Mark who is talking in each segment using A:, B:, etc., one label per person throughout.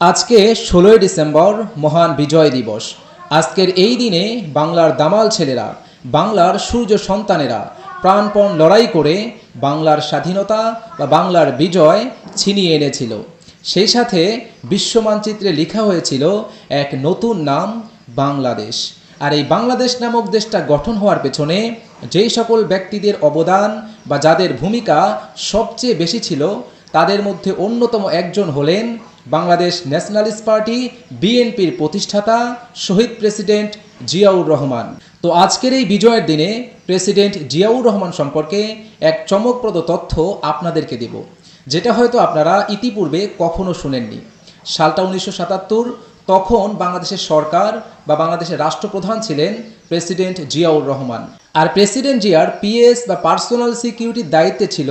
A: আজকে ষোলোই ডিসেম্বর মহান বিজয় দিবস। আজকের এই দিনে বাংলার দামাল ছেলেরা, বাংলার সূর্য সন্তানেরা প্রাণপণ লড়াই করে বাংলার স্বাধীনতা বা বাংলার বিজয় ছিনিয়ে এনেছিল। সেই সাথে বিশ্ব মানচিত্রে লেখা হয়েছিল এক নতুন নাম, বাংলাদেশ। আর এই বাংলাদেশ নামক দেশটা গঠন হওয়ার পেছনে যেই সকল ব্যক্তিদের অবদান বা যাদের ভূমিকা সবচেয়ে বেশি ছিল, তাদের মধ্যে অন্যতম একজন হলেন বাংলাদেশ ন্যাশনালিস্ট পার্টি, বিএনপির প্রতিষ্ঠাতা, শহীদ প্রেসিডেন্ট জিয়াউর রহমান। তো আজকের এই বিজয়ের দিনে প্রেসিডেন্ট জিয়াউর রহমান সম্পর্কে এক চমকপ্রদ তথ্য আপনাদেরকে দেব। যেটা হয়তো আপনারা ইতিপূর্বে কখনো শুনেননি। সালটা উনিশশো সাতাত্তর, তখন বাংলাদেশের সরকার বা বাংলাদেশের রাষ্ট্রপ্রধান ছিলেন প্রেসিডেন্ট জিয়াউর রহমান। আর প্রেসিডেন্ট জিয়ার পিএস বা পার্সোনাল সিকিউরিটির দায়িত্বে ছিল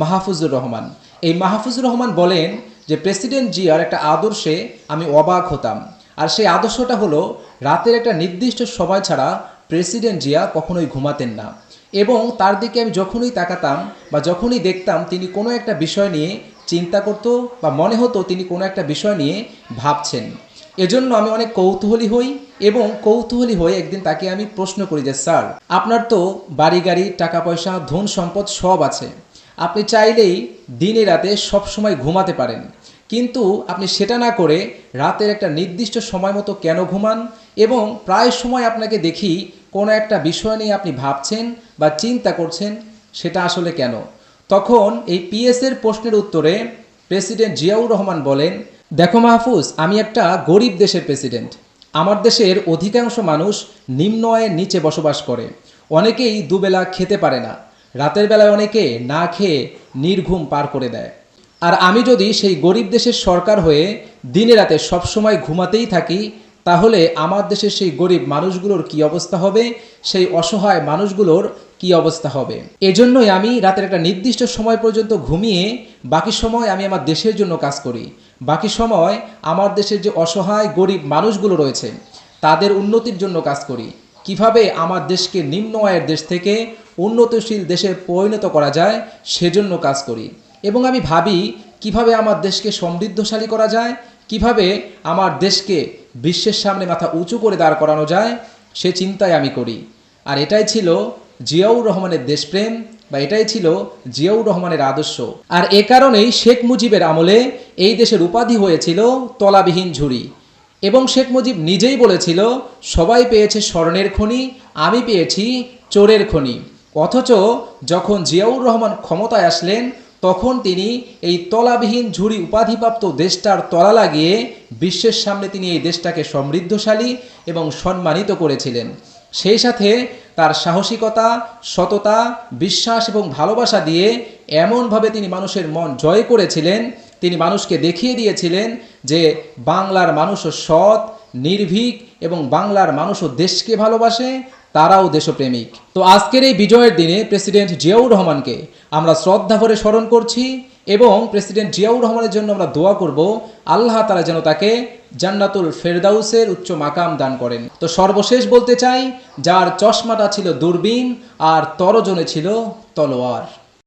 A: মাহফুজুর রহমান। এই মাহফুজুর রহমান বলেন যে প্রেসিডেন্ট জিয়ার একটা আদর্শে আমি অবাক হতাম। আর সেই আদর্শটা হলো, রাতের একটা নির্দিষ্ট সময় ছাড়া প্রেসিডেন্ট জিয়া কখনোই ঘুমাতেন না। এবং তার দিকে আমি যখনই তাকাতাম বা যখনই দেখতাম, তিনি কোনো একটা বিষয় নিয়ে চিন্তা করতো বা মনে হতো তিনি কোনো একটা বিষয় নিয়ে ভাবছেন। এজন্য আমি অনেক কৌতূহলী হই এবং কৌতূহলী হয়ে একদিন তাকে আমি প্রশ্ন করি যে, স্যার, আপনার তো বাড়ি গাড়ি, টাকা পয়সা, ধন সম্পদ সব আছে। আপনি চাইলেই দিনে রাতে সব সময় ঘুমাতে পারেন। কিন্তু আপনি সেটা না করে রাতের একটা নির্দিষ্ট সময় মতো কেন ঘুমান এবং প্রায় সময় আপনাকে দেখি কোনো একটা বিষয় নিয়ে আপনি ভাবছেন বা চিন্তা করছেন, সেটা আসলে কেন? তখন এই পিএসের প্রশ্নের উত্তরে প্রেসিডেন্ট জিয়াউর রহমান বলেন, দেখো মাহফুজ, আমি একটা গরিব দেশের প্রেসিডেন্ট। আমার দেশের অধিকাংশ মানুষ নিম্ন আয়ের নিচে বসবাস করে। অনেকেই দুবেলা খেতে পারে না। রাতের বেলায় অনেকে না খেয়ে নির্ঘুম পার করে দেয়। আর আমি যদি সেই গরিব দেশের সরকার হয়ে দিনে রাতে সবসময় ঘুমাতেই থাকি, তাহলে আমার দেশের সেই গরিব মানুষগুলোর কি অবস্থা হবে? সেই অসহায় মানুষগুলোর কি অবস্থা হবে? এজন্যই আমি রাতের একটা নির্দিষ্ট সময় পর্যন্ত ঘুমিয়ে বাকি সময় আমি আমার দেশের জন্য কাজ করি। বাকি সময় আমার দেশের যে অসহায় গরিব মানুষগুলো রয়েছে, তাদের উন্নতির জন্য কাজ করি। কীভাবে আমার দেশকে নিম্ন আয়ের দেশ থেকে উন্নতশীল দেশে পরিণত করা যায়, সেজন্য কাজ করি। এবং আমি ভাবি, কীভাবে আমার দেশকে সমৃদ্ধশালী করা যায়, কীভাবে আমার দেশকে বিশ্বের সামনে মাথা উঁচু করে দাঁড় করানো যায়, সে চিন্তায় আমি করি। আর এটাই ছিল জিয়াউর রহমানের দেশপ্রেম, বা এটাই ছিল জিয়াউর রহমানের আদর্শ। আর এ কারণেই শেখ মুজিবের আমলে এই দেশের উপাধি হয়েছিল তলাবিহীন ঝুড়ি। এবং শেখ মুজিব নিজেই বলেছিল, সবাই পেয়েছে স্বর্ণের খনি, আমি পেয়েছি চোরের খনি। অথচ যখন জিয়াউর রহমান ক্ষমতায় আসলেন, তখন তিনি এই তলাবিহীন ঝুড়ি উপাধিপ্রাপ্ত দেশটার তলা লাগিয়ে বিশ্বের সামনে তিনি এই দেশটাকে সমৃদ্ধশালী এবং সম্মানিত করেছিলেন। সেই সাথে তার সাহসিকতা, সততা, বিশ্বাস এবং ভালোবাসা দিয়ে এমনভাবে তিনি মানুষের মন জয় করেছিলেন, তিনি মানুষকে দেখিয়ে দিয়েছিলেন যে বাংলার মানুষও সৎ, নির্ভীক এবং বাংলার মানুষও দেশকে ভালোবাসে তারাও দেশপ্রেমিক। তো আজকের এই বিজয়ের দিনে প্রেসিডেন্ট জিয়াউর রহমানকে আমরা শ্রদ্ধা ভরে স্মরণ করছি এবং প্রেসিডেন্ট জিয়াউর রহমানের জন্য আমরা দোয়া করব, আল্লাহ তারা যেন তাকে জান্নাতুল ফেরদাউসের উচ্চ মাকাম দান করেন। তো সর্বশেষ বলতে চাই, যার চশমাটা ছিল দূরবীন আর তরজনে ছিল তলোয়ার।